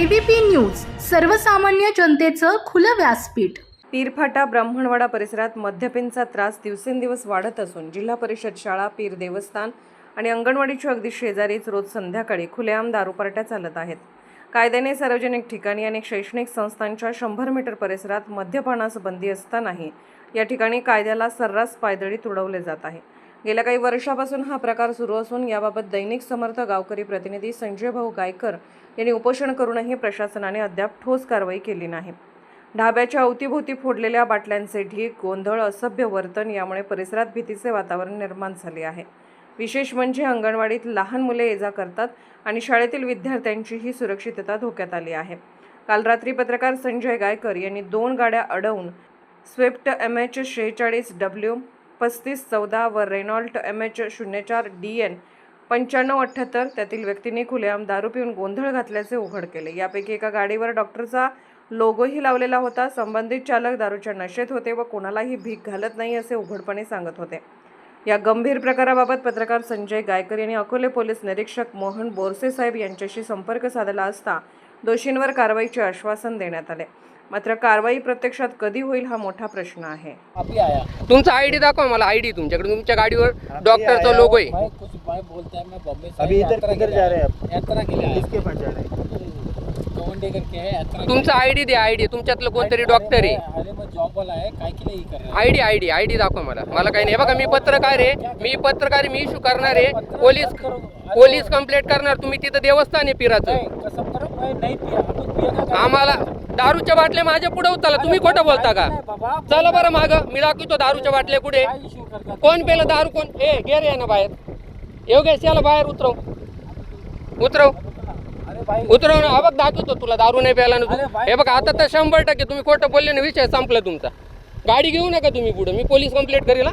ABP news सर्वसामान्य जनतेचं खुलं व्यासपीठ. पीरफाटा ब्राह्मणवाडा परिसरात मद्यपींचा त्रास दिवसेंदिवस वाढत असून जिल्हा परिषद शाळा पीर देवस्थान आणि अंगणवाडीच्या अगदी शेजारीच रोज संध्याकाळी खुलेआम दारू पार्ट्या चालत आहेत. कायद्याने सार्वजनिक ठिकाणी आणि शैक्षणिक संस्थांच्या शंभर मीटर परिसरात मद्यपानास बंदी असतानाही या ठिकाणी कायद्याला सर्रास पायदळी तुडवले जात आहे. गेल्या काही वर्षापासून हा प्रकार सुरू असून याबाबत दैनिक समर्थ गावकरी प्रतिनिधी संजय भाऊ गायकर यांनी उपोषण करूनही प्रशासनाने अद्याप ठोस कारवाई केली नाही. ढाब्याच्या अवतीभोवती फोडलेल्या बाटल्यांचे ढीक गोंधळ असभ्य वर्तन यामुळे परिसरात भीतीचे वातावरण निर्माण झाले आहे. विशेष म्हणजे अंगणवाडीत लहान मुले ये जा करतात आणि शाळेतील विद्यार्थ्यांचीही सुरक्षितता धोक्यात आली आहे. काल रात्री पत्रकार संजय गायकर यांनी दोन गाड्या अडवून स्विफ्ट एम एच शेहेचाळीस डब्ल्यू पस्तीस चौदा व रेनॉल्ट एम एच शून्य चार डी एन पंच्याण्णव अठ्ठ्याहत्तर त्यातील व्यक्तींनी खुलेआम दारू पिऊन गोंधळ घातल्याचे उघड केले. यापैकी एका गाडीवर डॉक्टरचा लोगोही लावलेला होता. संबंधित चालक दारूच्या नशेत होते व कोणालाही भीक घालत नाही असे उघडपणे सांगत होते. या गंभीर प्रकाराबाबत पत्रकार संजय गायकर यांनी अकोले पोलीस निरीक्षक मोहन बोरसे साहेब यांच्याशी संपर्क साधला असता दोषींवर कारवाईचे आश्वासन देण्यात आले. मात्र कारवाई प्रत्यक्षात कधी होईल हा मोठा प्रश्न आहे. अभी आया. तुमचा आयडी दाखवा मला आयडी तुमच्याकडे. तुमच्या गाडीवर डॉक्टरचा आया. लोगो आहे. लिए आया हैं है. तुमचा आयडी द्या आयडी तुमच्यातलं कोणतरी डॉक्टर आहे. कर रहा है आयडी आयडी आयडी दाखवा मला. मला काही नाही. बघा मी पत्रकार आहे. मी पत्रकार मी इश्यू करणार आहे. पोलीस पोलीस कंप्लेंट करणार. तुम्ही तिथं देवस्थान आहे पिराचं. आम्हाला दारूच्या बाटल्या माझ्या पुढे उचला. तुम्ही खोटं बोलता का? चला बरं माग. मी दाखवतो दारूच्या बाटल्या कुठे. कोण पेलं दारू कोण? ए गेर या ना बाहेर. योगेश याला बाहेर उतरव. उतरव. उतरव ना. बघ दाखवतो तुला. दारू नाही प्यायला ना. हे बघ आता तर शंभर टक्के तुम्ही खोटं बोलले ना विषय संपला तुमचा. गाडी घेऊ नका तुम्ही पुढे. मी पोलीस कंप्लेंट करेल हा.